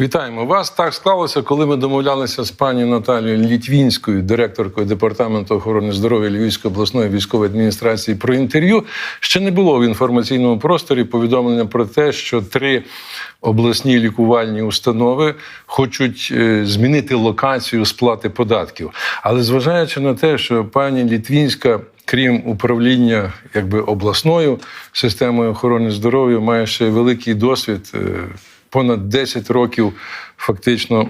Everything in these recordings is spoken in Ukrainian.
Вітаємо вас. Так склалося, коли ми домовлялися з пані Наталією Літвінською, директоркою департаменту охорони здоров'я Львівської обласної військової адміністрації, про інтерв'ю. Ще не було в інформаційному просторі повідомлення про те, що три обласні лікувальні установи хочуть е, змінити локацію сплати податків. Але зважаючи на те, що пані Літвінська. Крім управління якби обласною системою охорони здоров'я, має ще великий досвід. Понад 10 років фактично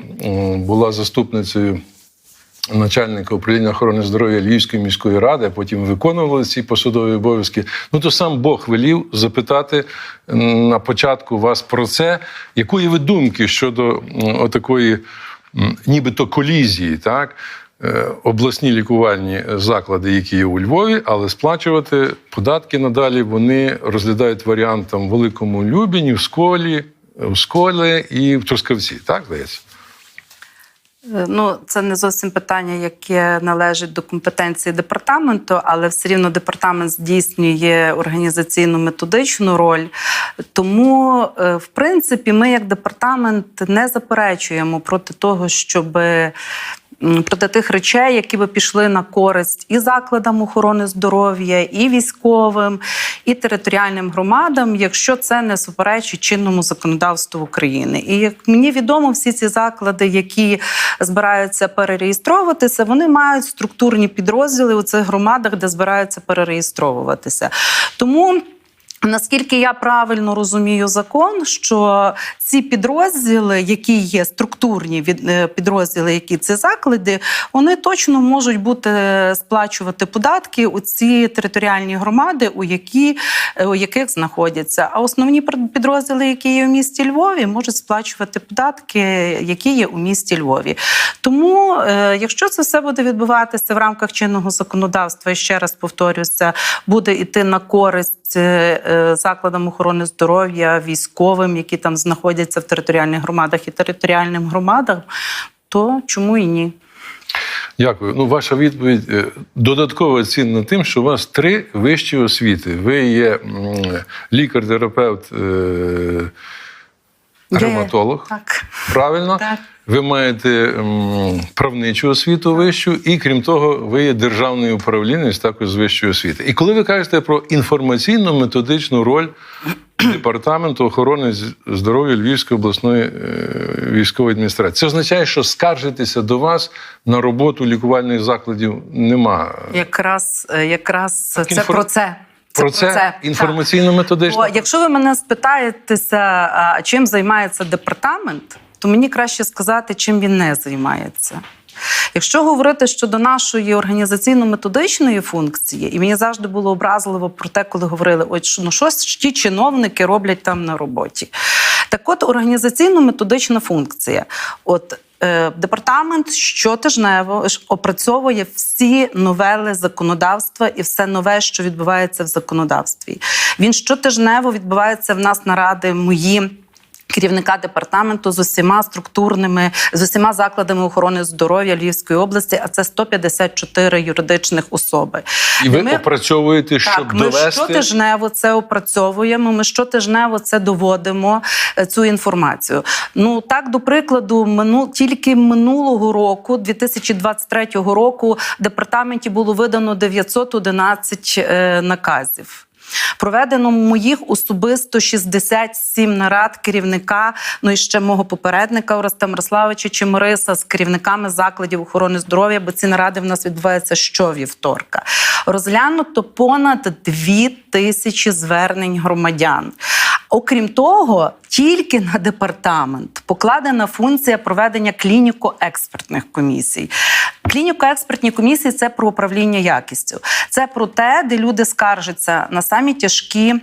була заступницею начальника управління охорони здоров'я Львівської міської ради, а потім виконували ці посадові обов'язки. Ну то сам Бог велів запитати на початку вас про це, якої ви думки щодо м, отакої, нібито колізії, так? Е, Обласні лікувальні заклади, які є у Львові, але сплачувати податки надалі вони розглядають варіант там в Великому Любіні, в Сколі, в школі і в Трускавці. Так здається? Е, Ну, це не зовсім питання, яке належить до компетенції департаменту, але все рівно департамент здійснює організаційну методичну роль. Тому, е, в принципі, ми, як департамент, не заперечуємо проти того, щоб. Проти тих речей, які би пішли на користь і закладам охорони здоров'я, і військовим, і територіальним громадам, якщо це не суперечить чинному законодавству України. І як мені відомо, всі ці заклади, які збираються перереєстровуватися, вони мають структурні підрозділи у цих громадах, де збираються перереєстровуватися. Тому. Наскільки я правильно розумію закон, що ці підрозділи, які є структурні е, підрозділи, які це заклади, вони точно можуть бути сплачувати податки у ці територіальні громади, у які е, у яких знаходяться. А основні під- підрозділи, які є у місті Львові, можуть сплачувати податки, які є у місті Львові. Тому, е, якщо це все буде відбуватися в рамках чинного законодавства, ще раз повторюся, буде йти на користь е, е, закладам охорони здоров'я, військовим, які там знаходяться в територіальних громадах і територіальним громадам, то чому і ні? Дякую. Ну, ваша відповідь е, додатково цінна тим, що у вас три вищі освіти. Ви є лікар-терапевт, е, ревматолог. Так. Правильно? Так. Ви маєте правничу освіту вищу, і крім того, ви є державний управлінець також з вищої освіти. І коли ви кажете про інформаційну методичну роль департаменту охорони здоров'я Львівської обласної е, військової адміністрації, це означає, що скаржитися до вас на роботу лікувальних закладів нема. Якраз, е, якраз це інфор- про це. Про це, так. інформаційно-методично. Якщо ви мене спитаєтеся, чим займається департамент, то мені краще сказати, чим він не займається. Якщо говорити щодо нашої організаційно-методичної функції, і мені завжди було образливо про те, коли говорили, ой, що ну що ті чиновники роблять там на роботі. Так от організаційно-методична функція. От департамент щотижнево опрацьовує всі новели законодавства і все нове, що відбувається в законодавстві. Він щотижнево відбувається в нас наради мої. Керівника департаменту з усіма структурними, з усіма закладами охорони здоров'я Львівської області, а це 154 юридичних особи. І ви ми- опрацьовуєте, щоб так, ми щотижнево це опрацьовуємо. Ми щотижнево це доводимо е, цю інформацію. Ну так, до прикладу, мину тільки минулого року, 2023 року, департаменті було видано 911 е, наказів. Проведено моїх особисто 67 нарад керівника, ну і ще мого попередника Ореста Мирославовича Чемириса з керівниками закладів охорони здоров'я, бо ці наради в нас відбуваються щовівторка. Розглянуто понад 2 тисячі звернень громадян. Окрім того, тільки на департамент покладена функція проведення клініко-експертних комісій. Клініко-експертні комісії це про управління якістю. Це про те, де люди скаржаться на самі тяжкі.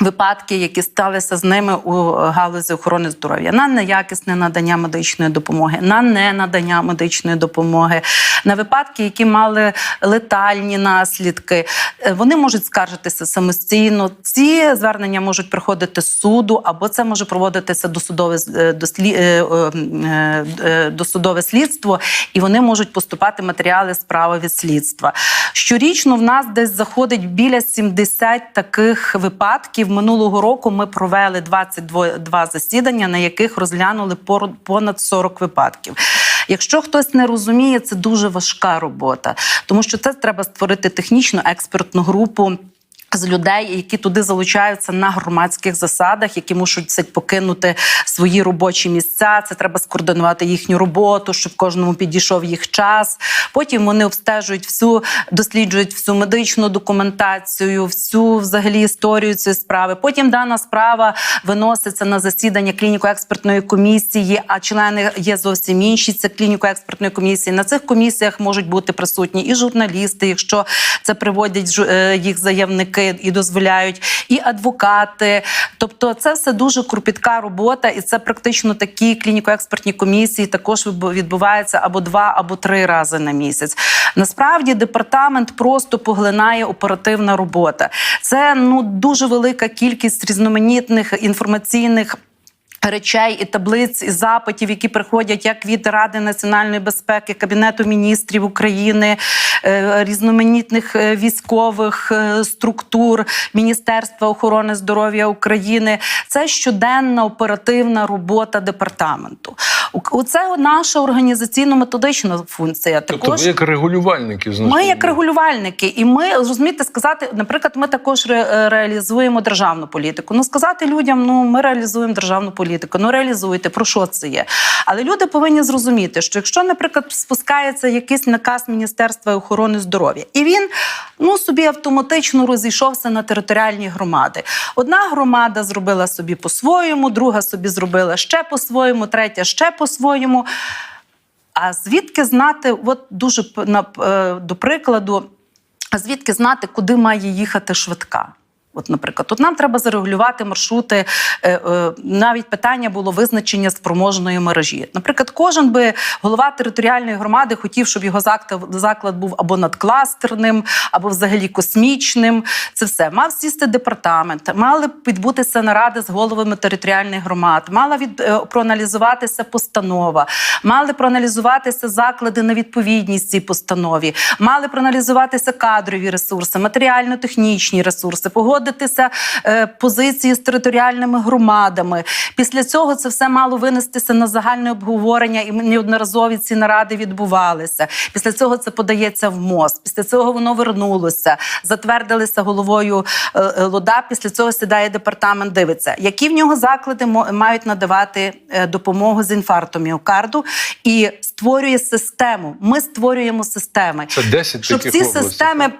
Випадки, які сталися з ними у галузі охорони здоров'я, на неякісне надання медичної допомоги, на ненадання медичної допомоги, на випадки, які мали летальні наслідки, Е, вони можуть скаржитися самостійно. Ці звернення можуть приходити з суду, або це може проводитися досудове е, дослі... е, е, е, досудове слідство, і вони можуть поступати матеріали справи від слідства. Щорічно в нас десь заходить біля 70 таких випадків відсотків минулого року ми провели 22 засідання, на яких розглянули понад 40 випадків. Якщо хтось не розуміє, це дуже важка робота, тому що це треба створити технічну експертну групу. З людей, які туди залучаються на громадських засадах, які мусять покинути свої робочі місця. Це треба скоординувати їхню роботу, щоб кожному підійшов їх час. Потім вони обстежують всю, досліджують всю медичну документацію, всю взагалі історію цієї справи. Потім дана справа виноситься на засідання клініко-експертної комісії. А члени є зовсім інші. Це клініко-експертної комісії. На цих комісіях можуть бути присутні і журналісти, якщо це приводять е, їх заявники і дозволяють, і адвокати. Тобто, це все дуже кропітка робота, і це практично такі клініко-експертні комісії також відбу- відбуваються або два, або три рази на місяць. Насправді департамент просто поглинає оперативна робота. Це ну дуже велика кількість різноманітних інформаційних. Речей і таблиць і запитів, які приходять як від Ради національної безпеки, Кабінету міністрів України, е, різноманітних е, військових е, структур, Міністерства охорони здоров'я України. Це щоденна оперативна робота департаменту. У- Це наша організаційно-методична функція. Тобто Також ви як регулювальники значить, ми як регулювальники, і ми розумієте сказати, наприклад, ми також ре- е, реалізуємо державну політику. Ну сказати людям, ну ми реалізуємо державну політику. Ну реалізуйте, про що це є? Але люди повинні зрозуміти, що якщо, наприклад, спускається якийсь наказ Міністерства охорони здоров'я, і він ну собі автоматично розійшовся на територіальні громади. Одна громада зробила собі по-своєму, друга собі зробила ще по-своєму, третя ще по-своєму. А звідки знати, от дуже е, до прикладу, звідки знати, куди має їхати швидка? От, наприклад, тут нам треба зарегулювати маршрути. е, е, Навіть питання було визначення спроможної мережі. Наприклад, кожен би голова територіальної громади хотів, щоб його заклад, був або надкластерним, або взагалі космічним. Це все мав сісти департамент, мали відбутися наради з головами територіальних громад, мала від е, проаналізуватися постанова, мали проаналізуватися заклади на відповідність цій постанові, мали проаналізуватися кадрові ресурси, матеріально-технічні ресурси, погодитися е, позиції з територіальними громадами. Після цього це все мало винестися на загальне обговорення, і неодноразові ці наради відбувалися. Після цього це подається в МОЗ. Після цього воно вернулося, затвердилися головою е, е, ЛОДА. Після цього сідає департамент, дивиться, які в нього заклади мають надавати допомогу з інфарктом міокарду і створює систему. Ми створюємо системи, Це 10 щоб ці областей. системи.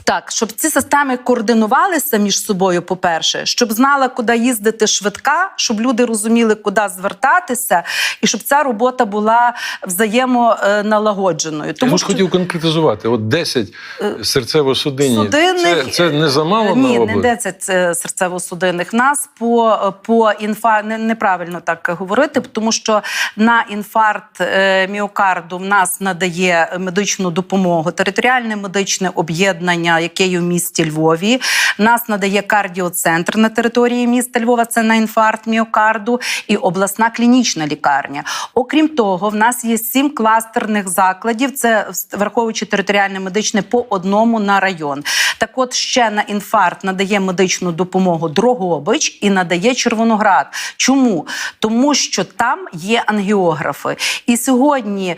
Е, Так, щоб ці системи координувалися між собою, по-перше, щоб знала, куди їздити швидка, щоб люди розуміли, куди звертатися, і щоб ця робота була взаємоналагодженою. Я ж хотів конкретизувати: от 10 серцево-судинні. Судинних- Це, це не замало Ні, на не область? 10 е, серцево-судинних. Нас по, по інфа не, неправильно так говорити, тому що на інфаркт е, міокарду в нас надає медичну допомогу територіальне медичне об'єднання, яке є в місті Львові. Нас надає кардіоцентр на території міста Львова. Це на інфаркт міокарду і обласна клінічна лікарня. Окрім того, в нас є сім кластерних закладів. Це враховуючи територіальне медичне по одному на район. Так, от ще на інфаркт надає медичну допомогу Дрогобич і надає Червоноград. Чому? Тому що там є ангіографи. І сьогодні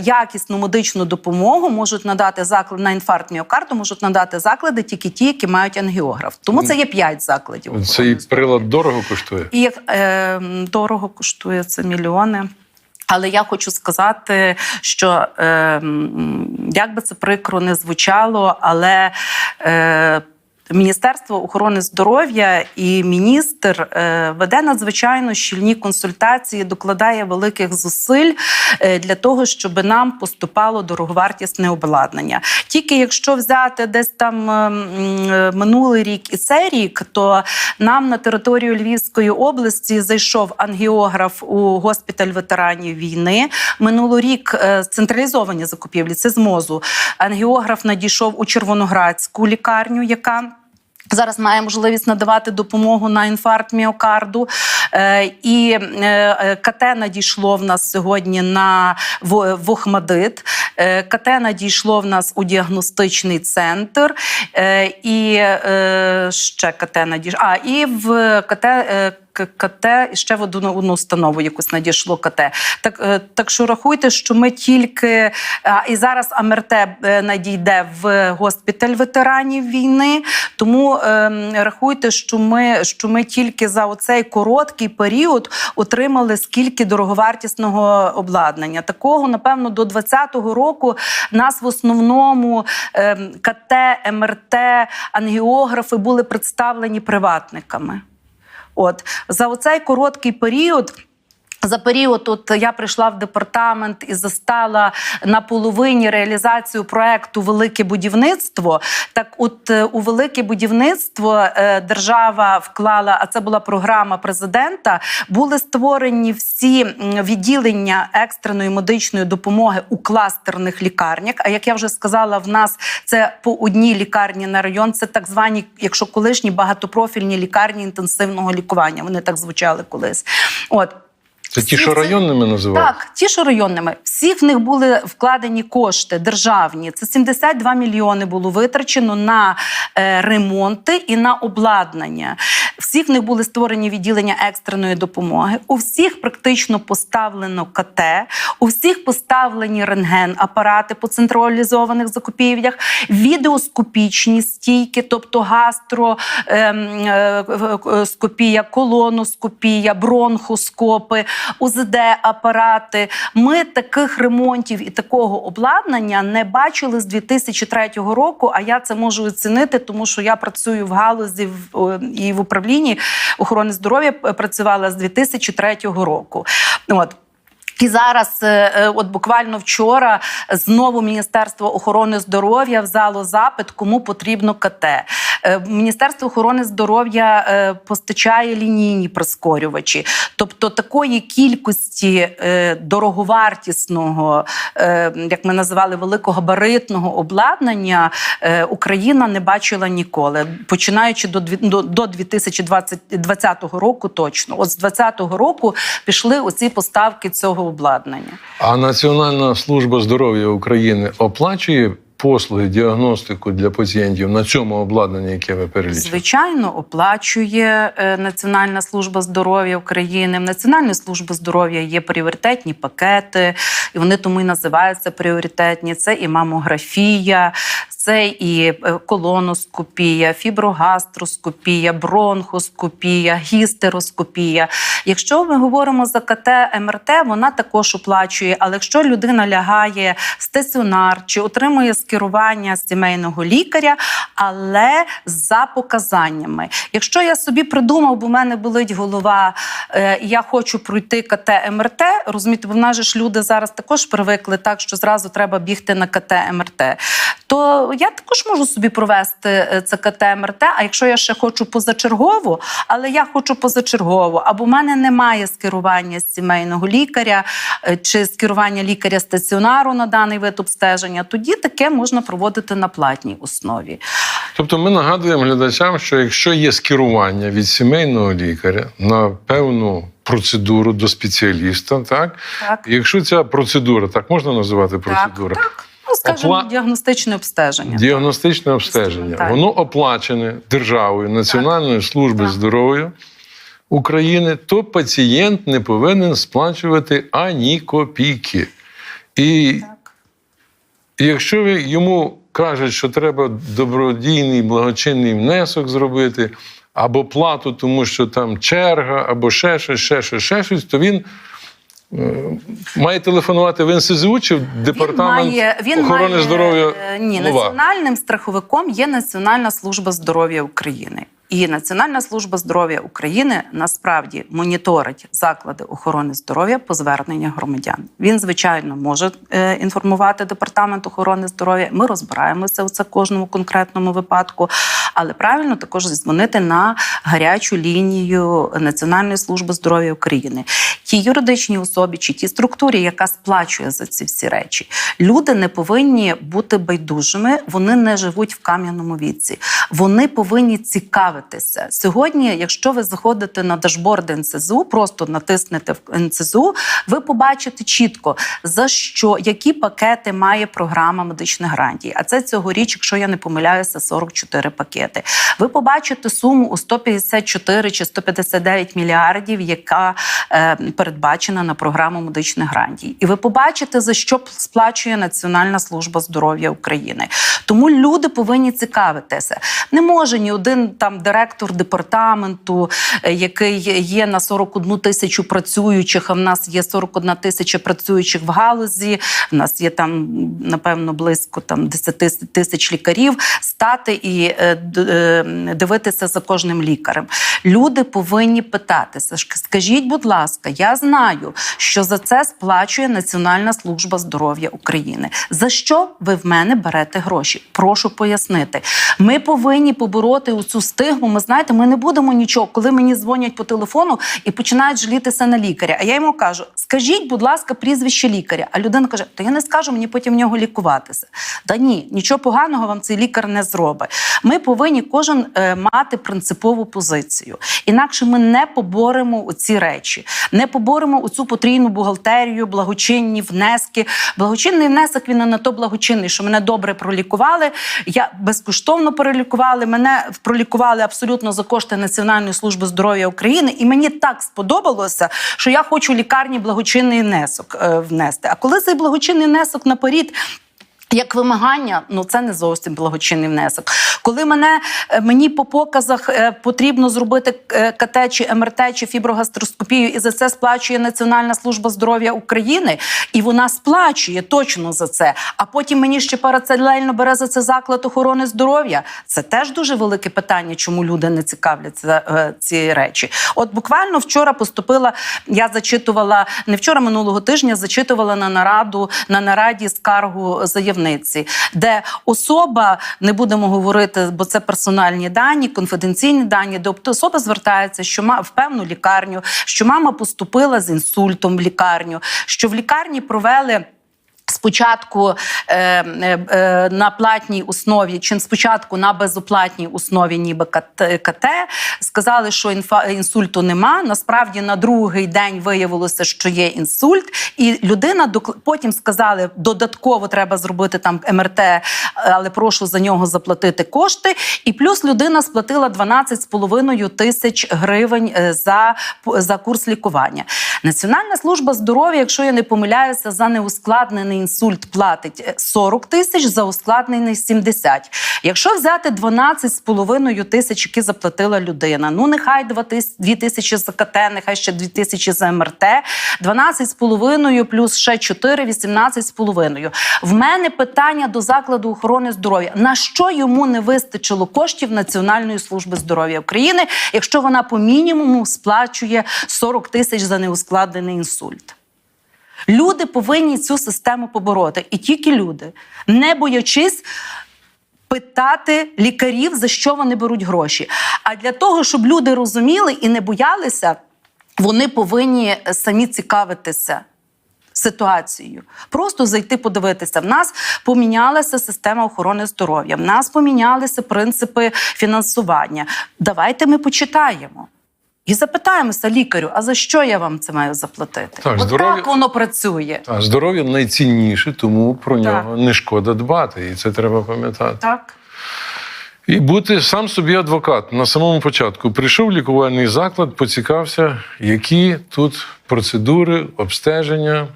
якісну медичну допомогу можуть надати заклад на інфаркт міокарду, можуть надати заклади тільки ті, які мають ангіограф. Тому це є п'ять закладів. Цей прилад дорого коштує. І е, дорого коштує це мільйони. Але я хочу сказати, що е, як би це прикро не звучало, але е, Міністерство охорони здоров'я і міністр е, веде надзвичайно щільні консультації, докладає великих зусиль е, для того, щоб нам поступало дороговартісне обладнання. Тільки якщо взяти десь там е, м, е, минулий рік і цей рік, то нам на територію Львівської області зайшов ангіограф у госпіталь ветеранів війни. Минулорік е, централізовані закупівлі це з мозу. Ангіограф надійшов у Червоноградську лікарню, яка Зараз має можливість надавати допомогу на інфаркт міокарду. Е, і е, е, КТ надійшло в нас сьогодні на в, в Охмадит. Е, КТ надійшло в нас у діагностичний центр. І ще КТ надійшло. А, і в КТ. КТ і ще в одну, одну установу якусь надійшло КТ. Так, е, так що рахуйте, що ми тільки і зараз АМРТ е, надійде в госпіталь ветеранів війни. Тому ем, рахуйте, що ми, що ми тільки за оцей короткий період отримали скільки дороговартісного обладнання. Такого, напевно, до 2020 року нас в основному ем, КТ, МРТ, ангіографи були представлені приватниками. От за оцей короткий період. За період, от я прийшла в департамент і застала на половині реалізацію проекту Велике будівництво. Так, от е, у велике будівництво е, держава вклала, а це була програма президента. Були створені всі відділення екстреної медичної допомоги у кластерних лікарнях. А як я вже сказала, в нас це по одній лікарні на район. Це так звані, якщо колишні багатопрофільні лікарні інтенсивного лікування. Вони так звучали колись. От. Це ті, що районними називають? Так, ті, що районними, всі в них були вкладені кошти державні. Це 72 мільйони було витрачено на е, ремонти і на обладнання. Всі в них були створені відділення екстреної допомоги. У всіх практично поставлено КТ, у всіх поставлені рентген-апарати по централізованих закупівлях, відеоскопічні стійки, тобто гастро, ем, е, е, скопія, колоноскопія, бронхоскопи, УЗД-апарати. Ми таких ремонтів і такого обладнання не бачили з 2003 року. А я це можу оцінити, тому що я працюю в галузі і в управлінні охорони здоров'я працювала з 2003 року. От. І зараз, е, е, от буквально вчора, знову Міністерство охорони здоров'я взяло запит, кому потрібно КТ. Е, Міністерство охорони здоров'я е, постачає лінійні прискорювачі. Тобто такої кількості е, дороговартісного, як ми називали, великогабаритного обладнання Україна не бачила ніколи, починаючи до 2020 року точно. От з 2020 року пішли оці поставки цього обладнання. А Національна служба здоров'я України оплачує послуги діагностику для пацієнтів на цьому обладнанні, яке ви перелічили? Звичайно, оплачує е, Національна служба здоров'я України. В Національної служби здоров'я є пріоритетні пакети, і вони тому і називаються пріоритетні. Це і мамографія, це і е, колоноскопія, фіброгастроскопія, бронхоскопія, гістероскопія. Якщо ми говоримо за КТ МРТ, вона також оплачує. Але якщо людина лягає в стаціонар чи отримує скерування сімейного лікаря, але за показаннями. Якщо я собі придумав, бо в мене болить голова, е, і я хочу пройти КТ МРТ, розумієте, бо в нас же ж люди зараз також привикли так, що зразу треба бігти на КТ МРТ. То я також можу собі провести е, це КТ МРТ, а якщо я ще хочу позачергово, але я хочу позачергово, або в мене немає скерування сімейного лікаря е, чи скерування лікаря стаціонару на даний вид обстеження, тоді таке можна проводити на платній основі. Тобто ми нагадуємо глядачам, що якщо є скерування від сімейного лікаря на певну процедуру до спеціаліста, так? Так. Якщо ця процедура, так можна називати процедура? Так, так. Ну, скажімо, Опла- діагностичне обстеження. Діагностичне обстеження. Так. Воно оплачене державою Національної служби Так. здоров'я України, то пацієнт не повинен сплачувати ані копійки. І Так. І якщо ви йому кажуть, що треба добродійний благочинний внесок зробити, або плату, тому що там черга, або ще щось, ще щось, ще щось, то він е, має телефонувати в НСЗУ чи в департамент він має, він охорони має, здоров'я. е, Ні, Лова? національним страховиком є Національна служба здоров'я України. І Національна служба здоров'я України насправді моніторить заклади охорони здоров'я по зверненнях громадян. Він, звичайно, може е, інформувати департамент охорони здоров'я. Ми розбираємося у це кожному конкретному випадку, але правильно також дзвонити на гарячу лінію Національної служби здоров'я України. Ті юридичні особі чи ті структурі, яка сплачує за ці всі речі, люди не повинні бути байдужими, вони не живуть в кам'яному віці. Вони повинні цікавитися сьогодні. Якщо ви заходите на дашборд НСЗУ, просто натиснете в НСЗУ, ви побачите чітко за що які пакети має програма медичних гарантій. А це цьогоріч, якщо я не помиляюся, 44 пакети. Ви побачите суму у 154 чи 159 мільярдів, яка е, передбачена на програму медичних гарантій. І ви побачите за що сплачує Національна служба здоров'я України. Тому люди повинні цікавитися. Не може ні один там директор департаменту, е, який є на 41 тисячу працюючих. А в нас є 41 тисяча працюючих в галузі. В нас є там напевно близько там 10 тисяч лікарів. Стати і е, е, дивитися за кожним лікарем. Люди повинні питатися. Скажіть, будь ласка, я знаю, що за це сплачує Національна служба здоров'я України. За що ви в мене берете гроші? Прошу пояснити. Ми повинні побороти оцю стигму. Ми знаєте, ми не будемо нічого, коли мені дзвонять по телефону і починають жалітися на лікаря. А я йому кажу: скажіть, будь ласка, прізвище лікаря. А людина каже: То я не скажу, мені потім в нього лікуватися. Та ні, нічого поганого вам цей лікар не зробить. Ми повинні кожен е, мати принципову позицію. Інакше ми не поборемо ці речі, не поборемо оцю потрійну бухгалтерію, благочинні внески. Благочинний внесок він не на то благочинний, що мене добре пролікували. Я безкоштовно перелікували. Мене пролікували абсолютно за кошти Національної служби здоров'я України, і мені так сподобалося, що я хочу лікарні благочинний внесок е, внести. А коли цей благочинний внесок наперед як вимагання, ну це не зовсім благочинний внесок. Коли мене е, мені по показах е, потрібно зробити е, КТ чи МРТ чи фіброгастроскопію, і за це сплачує Національна служба здоров'я України, і вона сплачує точно за це. А потім мені ще парацелельно бере за це заклад охорони здоров'я. Це теж дуже велике питання, чому люди не цікавляться ці речі. От буквально вчора поступила. Я зачитувала не вчора, минулого тижня зачитувала на нараду на нараді скаргу заявниці, де особа не будемо говорити, бо це персональні дані, конфіденційні дані, де особа звертається, що ма в певну лікарню, що мама поступила з інсультом в лікарню, що в лікарні провели. Спочатку е, е, е, на платній основі, чи спочатку на безоплатній основі, ніби КТ, КТ сказали, що інфа, інсульту нема. Насправді на другий день виявилося, що є інсульт, і людина потім сказали, додатково треба зробити там МРТ, але прошу за нього заплатити кошти. І плюс людина сплатила 12,5 тисяч гривень е, за, за курс лікування. Національна служба здоров'я, якщо я не помиляюся, за неускладнений інсульт платить е, 40 тисяч, за ускладнений 70. Якщо взяти 12,5 тисяч, які заплатила людина, ну нехай 2 тисячі за КТ, нехай ще 2 тисячі за МРТ, 12,5 плюс ще 4, 18,5. В мене питання до закладу охорони здоров'я. На що йому не вистачило коштів Національної служби здоров'я України, якщо вона по мінімуму сплачує 40 тисяч за неускладнений інсульт? Люди повинні цю систему побороти, і тільки люди, не боячись. Питати лікарів, за що вони беруть гроші. А для того, щоб люди розуміли і не боялися, вони повинні самі цікавитися ситуацією. Просто зайти подивитися. В нас помінялася система охорони здоров'я, в нас помінялися принципи фінансування. Давайте ми почитаємо. І запитаємося лікарю, а за що я вам це маю заплатити? Так, От здоров'я- так воно працює. А здоров'я найцінніше, тому про Так. нього не шкода дбати, і це треба пам'ятати. Так. І бути сам собі адвокат на самому початку. Прийшов в лікувальний заклад, поцікався, які тут процедури, обстеження,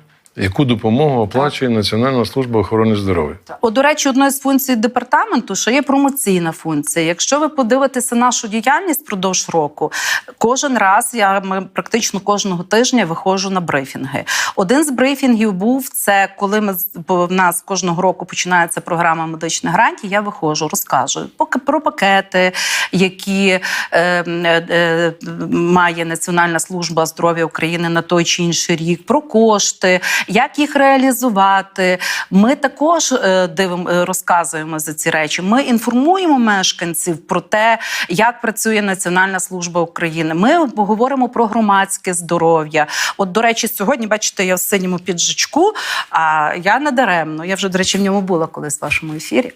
яку допомогу оплачує Національна служба охорони здоров'я. О, до речі, одною з функцій департаменту, що є промоційна функція. Якщо ви подивитеся нашу діяльність впродовж року, кожен раз я ми практично кожного тижня виходжу на брифінги. Один з брифінгів був це коли ми в нас кожного року починається програма медичних грантів. Я виходжу, розкажу про пакети, які е, е, е, має Національна служба здоров'я України на той чи інший рік, про кошти, як їх реалізувати. Ми також е, е, розказуємо за ці речі. Ми інформуємо мешканців про те, як працює Національна служба України. Ми говоримо про громадське здоров'я. От, до речі, сьогодні, бачите, я в синьому піджачку, а я не даремно. Я вже, до речі, в ньому була колись в вашому ефірі.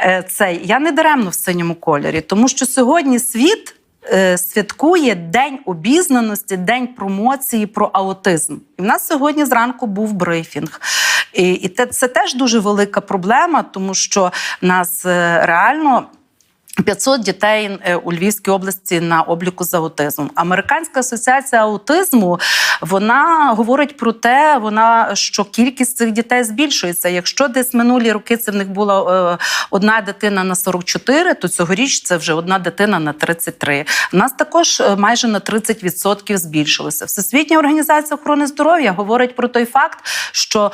Е, Цей я не даремно в синьому кольорі, тому що сьогодні світ. Е, Святкує День обізнаності, День промоції про аутизм. І в нас сьогодні зранку був брифінг. І, це теж дуже велика проблема, тому що нас е, реально. 500 дітей е, у Львівській області на обліку з аутизмом. Американська асоціація аутизму вона говорить про те, вона що кількість цих дітей збільшується. Якщо десь минулі роки це в них була е, одна дитина на 44, то цьогоріч це вже одна дитина на 33. У нас також е, майже на 30% збільшилося. Всесвітня організація охорони здоров'я говорить про той факт, що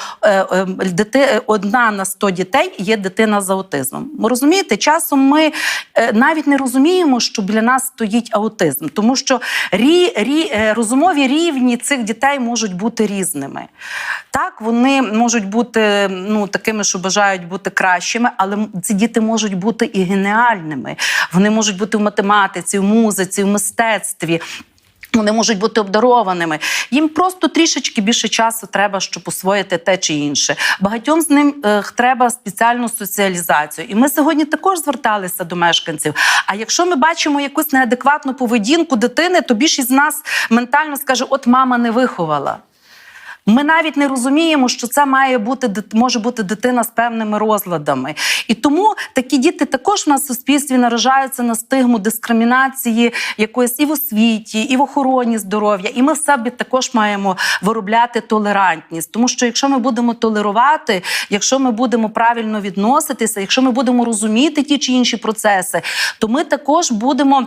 дити, одна на 100 дітей є дитина з аутизмом. Ви розумієте, часом ми навіть не розуміємо, що біля нас стоїть аутизм, тому що рі, рі, е, розумові рівні цих дітей можуть бути різними. Так, вони можуть бути ну, такими, що бажають бути кращими, але ці діти можуть бути і геніальними. Вони можуть бути в математиці, в музиці, в мистецтві. Вони можуть бути обдарованими. Їм просто трішечки більше часу треба, щоб освоїти те чи інше. Багатьом з ним е, треба спеціальну соціалізацію. І ми сьогодні також зверталися до мешканців. А якщо ми бачимо якусь неадекватну поведінку дитини, то більшість з нас ментально скаже: от мама не виховала. Ми навіть не розуміємо, що це має бути може бути дитина з певними розладами. І тому такі діти також в нас в суспільстві наражаються на стигму дискримінації якоїсь і в освіті, і в охороні здоров'я. І ми в себе також маємо виробляти толерантність. Тому що якщо ми будемо толерувати, якщо ми будемо правильно відноситися, якщо ми будемо розуміти ті чи інші процеси, то ми також будемо.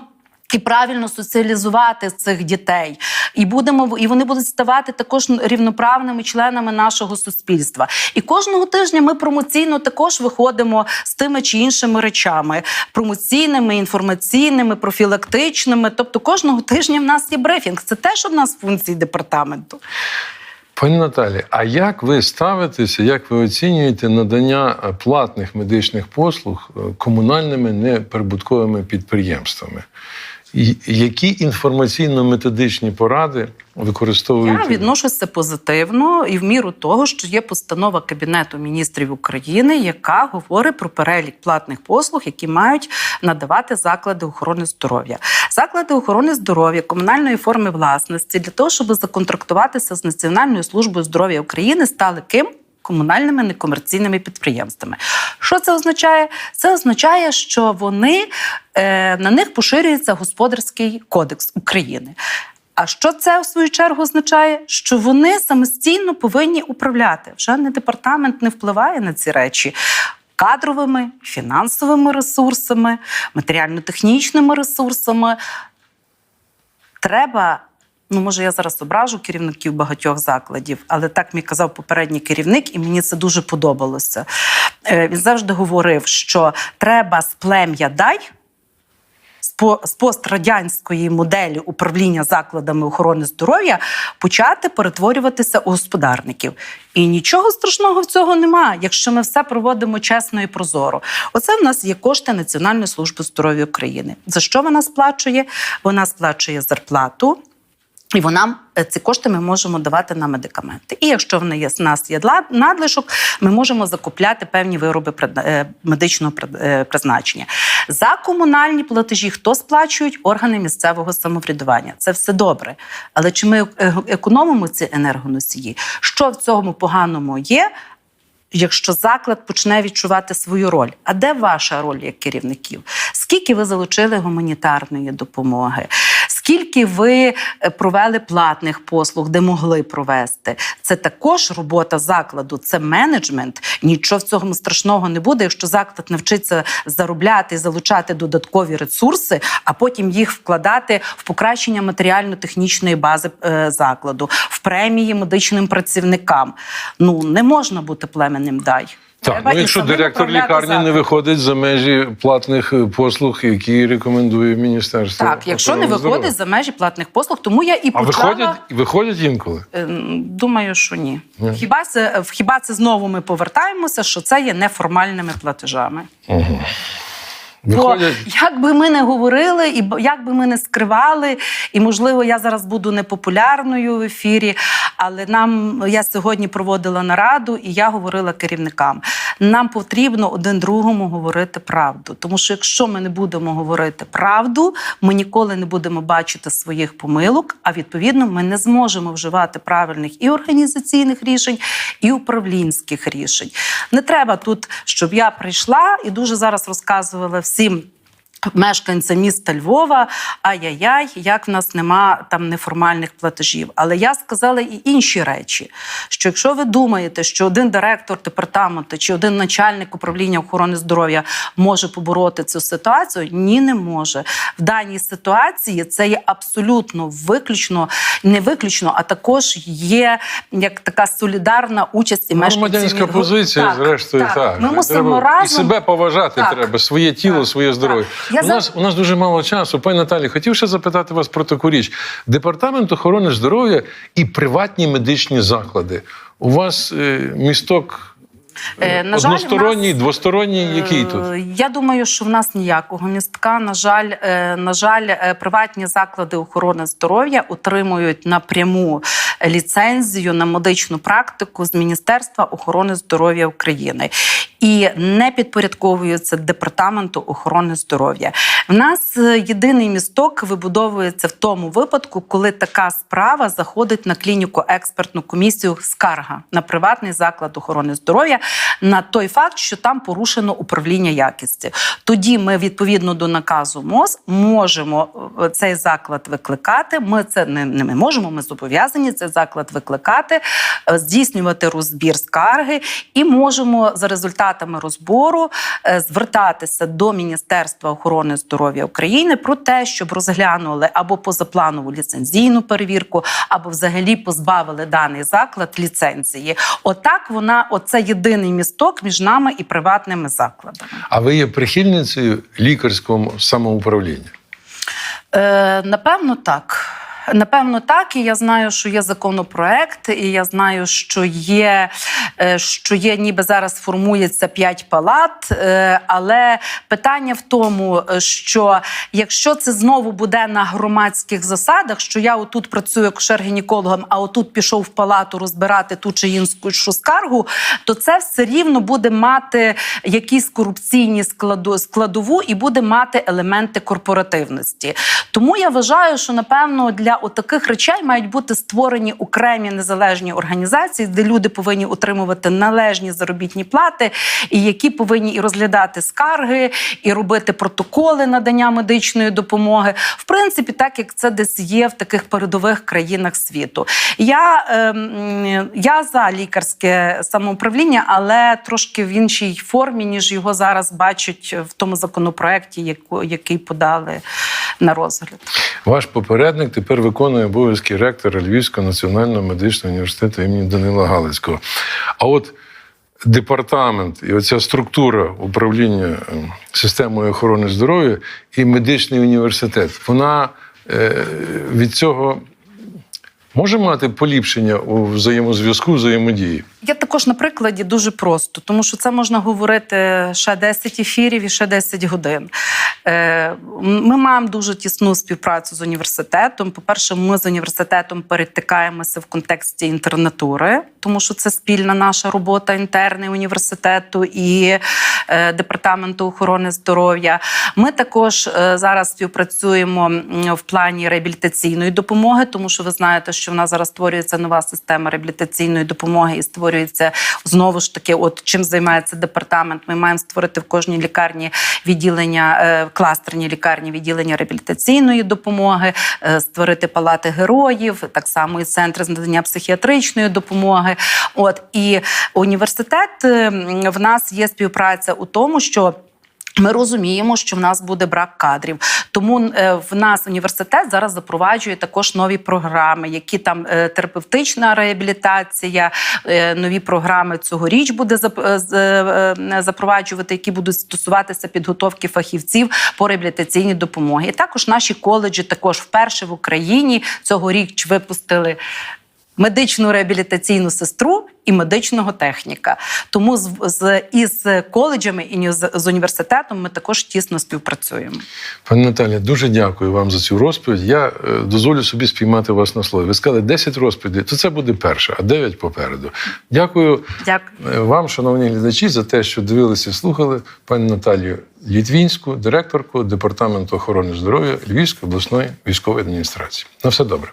І правильно соціалізувати цих дітей, і будемо і вони будуть ставати також рівноправними членами нашого суспільства. І кожного тижня ми промоційно також виходимо з тими чи іншими речами: промоційними, інформаційними, профілактичними. Тобто, кожного тижня в нас є брифінг. Це теж одна з функцій департаменту. Пані Наталі, а як ви ставитеся, як ви оцінюєте надання е, платних медичних послуг е, комунальними неприбутковими підприємствами? Які інформаційно-методичні поради використовують? Я відношуся позитивно і в міру того, що є постанова Кабінету міністрів України, яка говорить про перелік платних послуг, які мають надавати заклади охорони здоров'я. Заклади охорони здоров'я комунальної форми власності для того, щоб законтрактуватися з Національною службою здоров'я України, стали ким? Комунальними некомерційними підприємствами. Що це означає? Це означає, що вони е, на них поширюється господарський кодекс України. А що це в свою чергу означає? Що вони самостійно повинні управляти. Вже не департамент не впливає на ці речі. Кадровими, фінансовими ресурсами, матеріально-технічними ресурсами. Треба, ну може, я зараз ображу керівників багатьох закладів, але так мені казав попередній керівник, і мені це дуже подобалося. Е, Він завжди говорив, що треба з плем'я дай з пострадянської моделі управління закладами охорони здоров'я почати перетворюватися у господарників. І нічого страшного в цього немає, якщо ми все проводимо чесно і прозоро. Оце в нас є кошти Національної служби здоров'я України. За що вона сплачує? Вона сплачує зарплату. І вона е, ці кошти ми можемо давати на медикаменти. І якщо в неї нас є надлишок, ми можемо закупляти певні вироби е, медичного е, призначення. За комунальні платежі хто сплачують органи місцевого самоврядування. Це все добре. Але чи ми економимо ці енергоносії? Що в цьому поганому є? Якщо заклад почне відчувати свою роль, а де ваша роль як керівників? Скільки ви залучили гуманітарної допомоги? Скільки ви е, провели платних послуг, де могли провести? Це також робота закладу, це менеджмент. Нічого в цьому страшного не буде, якщо заклад навчиться заробляти залучати додаткові ресурси, а потім їх вкладати в покращення матеріально-технічної бази е, закладу, в премії медичним працівникам. Ну не можна бути племенним дай. Так, Треба ну якщо директор лікарні не виходить за межі платних е, послуг, які рекомендує міністерство. Так, якщо не виходить здоров'я. за межі платних послуг, тому я і а виходять виходять інколи. Ем, Думаю, що ні. Ні. Хіба це хіба це знову ми повертаємося, що це є неформальними платежами? Виходять. Бо як би ми не говорили, і як би ми не скривали, і можливо, я зараз буду непопулярною в ефірі, але нам я сьогодні проводила нараду, і я говорила керівникам. Нам потрібно один другому говорити правду. Тому що якщо ми не будемо говорити правду, ми ніколи не будемо бачити своїх помилок, а відповідно ми не зможемо вживати правильних і організаційних рішень, і управлінських рішень. Не треба тут, щоб я прийшла і дуже зараз розказувала всім. Мешканця міста Львова, ай-яй-яй, як в нас нема там неформальних платежів. Але я сказала і інші речі: що якщо ви думаєте, що один директор департаменту чи один начальник управління охорони здоров'я може побороти цю ситуацію, ні, не може. В даній ситуації це є абсолютно виключно, не виключно, а також є як така солідарна участь і мешканців. Громадянська позиція, Так, зрештою, так. Ми мусимо разом і себе поважати Так. треба, своє тіло, Так, своє так. здоров'я. Я У за- нас у нас дуже мало часу. Пані Наталі, хотів ще запитати вас про таку річ: департамент охорони здоров'я і приватні медичні заклади. У вас е, місток. Е, на жаль, Односторонній, нас, двосторонній, який тут? Е, Я думаю, що в нас ніякого містка. На жаль, е, на жаль, е, приватні заклади охорони здоров'я отримують напряму ліцензію на медичну практику з Міністерства охорони здоров'я України і не підпорядковуються департаменту охорони здоров'я. В нас е, єдиний місток вибудовується в тому випадку, коли така справа заходить на клініку експертну комісію скарга на приватний заклад охорони здоров'я на той факт, що там порушено управління якістю. Тоді ми відповідно до наказу МОЗ можемо е, цей заклад викликати. Ми це не, не ми можемо, ми зобов'язані цей заклад викликати, е, здійснювати розбір скарги і можемо за результатами розбору е, звертатися до Міністерства охорони здоров'я України про те, щоб розглянули або позапланову ліцензійну перевірку, або взагалі позбавили даний заклад ліцензії. Отак вона, оце єдиний місток між нами і приватними закладами. А ви є прихильницею лікарського самоуправління? Е, напевно, так. Напевно, так. І я знаю, що є законопроект, і я знаю, що є, е, що є, ніби зараз формується п'ять палат. Е, Але питання в тому, е, що якщо це знову буде на громадських засадах, що я отут працюю акушер-гінекологом, а отут пішов в палату розбирати ту чи іншу скаргу, то це все рівно буде мати якісь корупційні складову і буде мати елементи корпоративності. Тому я вважаю, що напевно для отаких речей мають бути створені окремі незалежні організації, де люди повинні отримувати належні заробітні плати, і які повинні і розглядати скарги, і робити протоколи надання медичної допомоги. В принципі, так як це десь є в таких передових країнах світу. Я, ем, я за лікарське самоуправління, але трошки в іншій формі, ніж його зараз бачать в тому законопроекті, який подали на розгляд. Ваш попередник тепер виконує обов'язки ректора Львівського національного медичного університету імені Данила Галицького. А от департамент і оця структура управління е, системою охорони здоров'я і медичний університет, вона е, від цього може мати поліпшення у взаємозв'язку, взаємодії. Я також на прикладі дуже просто, тому що це можна говорити ще 10 ефірів і ще 10 годин. Е, Ми маємо дуже тісну співпрацю з університетом. По-перше, ми з університетом перетикаємося в контексті інтернатури, тому що це спільна наша робота інтерни університету і е, департаменту охорони здоров'я. Ми також е, зараз співпрацюємо в плані реабілітаційної допомоги, тому що ви знаєте, що в нас зараз створюється нова система реабілітаційної допомоги і створюється стосується знову ж таки, от чим займається департамент. Ми маємо створити в кожній лікарні відділення, е, кластерні лікарні, відділення реабілітаційної допомоги, е, створити палати героїв, так само і центри з надання психіатричної допомоги. От і університет в нас є співпраця у тому, що ми розуміємо, що в нас буде брак кадрів, тому е, в нас університет зараз запроваджує також нові програми, які там е, терапевтична реабілітація, е, нові програми цьогоріч буде зап- запроваджувати, які будуть стосуватися підготовки фахівців по реабілітаційній допомогі. І також наші коледжі також вперше в Україні цьогоріч випустили. Медичну реабілітаційну сестру і медичного техніка. Тому з, з із коледжами і з, з університетом ми також тісно співпрацюємо. Пані Наталя, дуже дякую вам за цю розповідь. Я е, дозволю собі спіймати вас на слові. Ви сказали 10 розповідей, то це буде перша, а 9 попереду. Дякую Дякую. е, вам, шановні глядачі, за те, що дивилися і слухали пані Наталію Літвінську, директорку департаменту охорони здоров'я Львівської обласної військової адміністрації. На все добре.